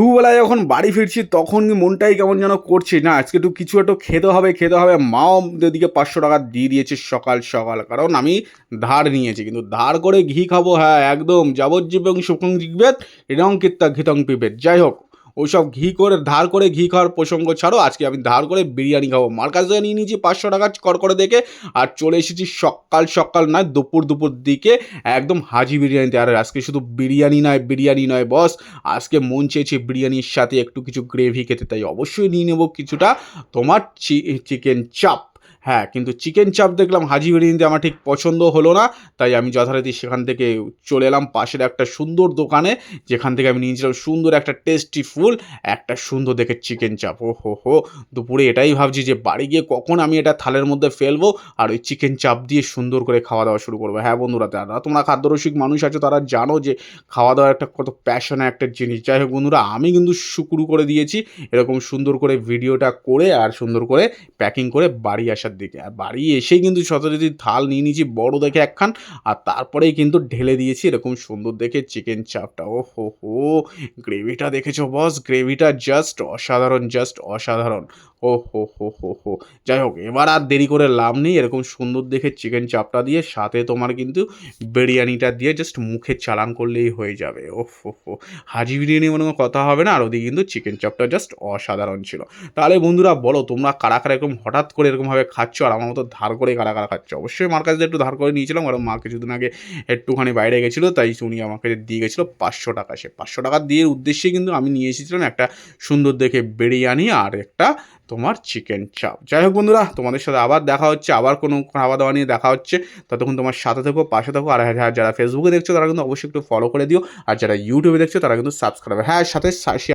দুবেলায় যখন বাড়ি ফিরছি, তখন মনটাই কেমন যেন করছে? না, আজকে একটু কিছু একটু খেতে হবে খেতে হবে। মাও ওদিকে পাঁচশো টাকা দিয়ে দিয়েছে সকাল সকাল। কারণ আমি ধার নিয়েছি, কিন্তু ধার করে ঘি খাব হ্যাঁ একদম। যাবজ্জীবং সুখং জিগবেদ রং কিত্তা ঘিতং পিবেদ। যাই হোক ওইসব ঘি করে, ধার করে ঘি খাওয়ার প্রসঙ্গ ছাড়ো। আজকে আমি ধার করে বিরিয়ানি খাব। মার কাছ থেকে নিয়ে নিয়েছি পাঁচশো টাকা কর করে দেখে। আর চলে এসেছি সকাল সকাল নয়, দুপুর দুপুর দিকে একদম হাজি বিরিয়ানিতে। আর আজকে শুধু বিরিয়ানি নয় বিরিয়ানি নয়, বস। আজকে মন চেয়েছে বিরিয়ানির সাথে একটু কিছু গ্রেভি খেতে, তাই অবশ্যই নিয়ে নেব কিছুটা। তোমার চিকেন চাপ হ্যাঁ কিন্তু চিকেন চাপ দেখলাম হাজি বিরিয়ানিতে আমার ঠিক পছন্দ হলো না, তাই আমি যথারীতি সেখান থেকে চলে এলাম পাশের একটা সুন্দর দোকানে, যেখান থেকে আমি নিয়েছিলাম সুন্দর একটা টেস্টি ফুল, একটা সুন্দর দেখে চিকেন চাপ। ও হো হো দুপুরে এটাই ভাবছি যে বাড়ি গিয়ে কখন আমি এটা থালের মধ্যে ফেলব আর ওই চিকেন চাপ দিয়ে সুন্দর করে খাওয়া দাওয়া শুরু করব। হ্যাঁ বন্ধুরা তারা তোমরা খাদ্যরসিক মানুষ আছো, তারা জানো যে খাওয়া দাওয়া একটা কত প্যাশনে একটা জিনিস। যাই হোক বন্ধুরা, আমি কিন্তু শুরু করে দিয়েছি, এরকম সুন্দর করে ভিডিওটা করে আর সুন্দর করে প্যাকিং করে বাড়ি আসার দিকে। আর বাড়ি এসেই কিন্তু শতরীতি থাল নিয়ে নিয়েছি, বড় দেখে একখান। আর তারপরেই কিন্তু ঢেলে দিয়েছি এরকম সুন্দর দেখে চিকেন চাপটা ও হো হো গ্রেভিটা দেখেছ বস গ্রেভিটা জাস্ট অসাধারণ জাস্ট অসাধারণ। ও হো হো হো। হো যাই হোক, এবার আর দেরি করে লাভ নেই, এরকম সুন্দর দেখে চিকেন চাপটা দিয়ে সাথে তোমার কিন্তু বিরিয়ানিটা দিয়ে জাস্ট মুখে চালান করলেই হয়ে যাবে। ও হো। হো হাজি বিরিয়ানি মনে কথা হবে না, আর ওদিকে কিন্তু চিকেন চাপটা জাস্ট অসাধারণ ছিল। তাহলে বন্ধুরা বলো, তোমরা কারা কারা এরকম হঠাৎ করে এরকমভাবে খাচ্ছ আর আমার মতো ধার করে কারা কারা খাচ্ছ? অবশ্যই মার কাছে একটু ধার করে নিয়েছিলাম, কারণ মা কিছুদিন আগে একটুখানি বাইরে গেছিল, তাই উনি আমাকে দিয়ে গেছিল পাঁচশো টাকা। সে পাঁচশো টাকা দিয়ে উদ্দেশ্যে কিন্তু আমি নিয়ে এসেছিলাম একটা সুন্দর দেখে বিরিয়ানি আর একটা তোমার চিকেন চাপ যাই হোক বন্ধুরা, তোমাদের সাথে আবার দেখা হচ্ছে, আবার কোনো খাওয়া দাওয়া নিয়ে দেখা হচ্ছে। ততক্ষণ তোমার সাথে থেকো, পাশে থাকো, আর হ্যাঁ যারা ফেসবুকে দেখছ তারা কিন্তু অবশ্যই একটু ফলো করে দিও, আর যারা ইউটিউবে দেখছ তারা কিন্তু সাবস্ক্রাইব হ্যাঁ সাথে